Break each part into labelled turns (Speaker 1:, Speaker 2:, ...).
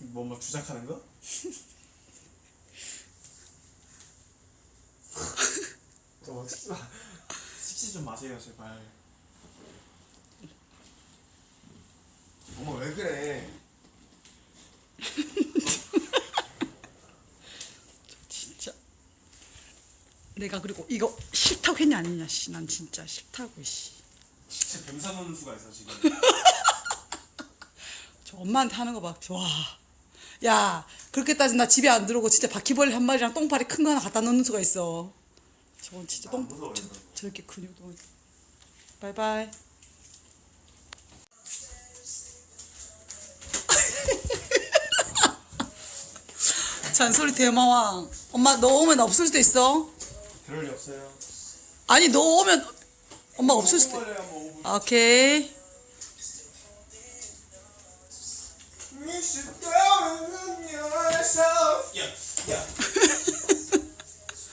Speaker 1: 뭐, 뭐 주작하는 거? 저 찍지 마. 찍지 좀 마세요, 제발. 엄마 왜 그래?
Speaker 2: 진짜 내가 그리고 이거 싫다고 했냐 아니냐 씨 난 진짜 싫다고 씨.
Speaker 1: 진짜 뱀사 노는 수가 있어 지금.
Speaker 2: 저 엄마한테 하는 거 봐. 와. 야, 그렇게 따지면 나 집에 안 들어오고 진짜 바퀴벌레 한 마리랑 똥파리 큰 거 하나 갖다 놓는 수가 있어. 저건 진짜 똥,
Speaker 1: 아,
Speaker 2: 저. 저렇게 근육도. 바이바이. 잔소리 대마왕. 엄마 너 오면 없을 수도 있어.
Speaker 1: 그럴 리 없어요.
Speaker 2: 아니 너 오면 엄마 없을 수도.
Speaker 1: 뭐.
Speaker 2: 아, 오케이.
Speaker 1: You should go and yourself. 야, 야.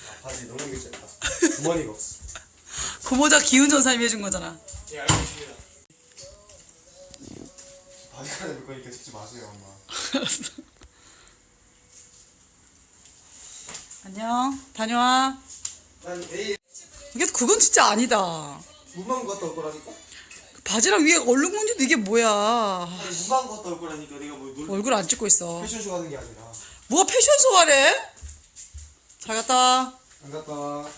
Speaker 1: 아, 바지 너무 괜찮다. 주머니가 없어.
Speaker 2: 그 모자 기운 전사님이 해준 거잖아.
Speaker 1: 예, 알겠습니다. 바지가 될 거니까 찍지 마세요, 엄마.
Speaker 2: 안녕. 다녀와.
Speaker 1: 난 내일
Speaker 2: 이게 그건 진짜 아니다.
Speaker 1: 문방 갔다 올 거라니까?
Speaker 2: 바지랑 위에 얼룩 문제도 이게 뭐야.
Speaker 1: 아니 올 거라니까 내가 뭐 놀...
Speaker 2: 얼굴 안 찍고 있어.
Speaker 1: 패션쇼 하는 게 아니라
Speaker 2: 뭐가 패션쇼 하래? 잘 갔다 와.
Speaker 1: 안 갔다 와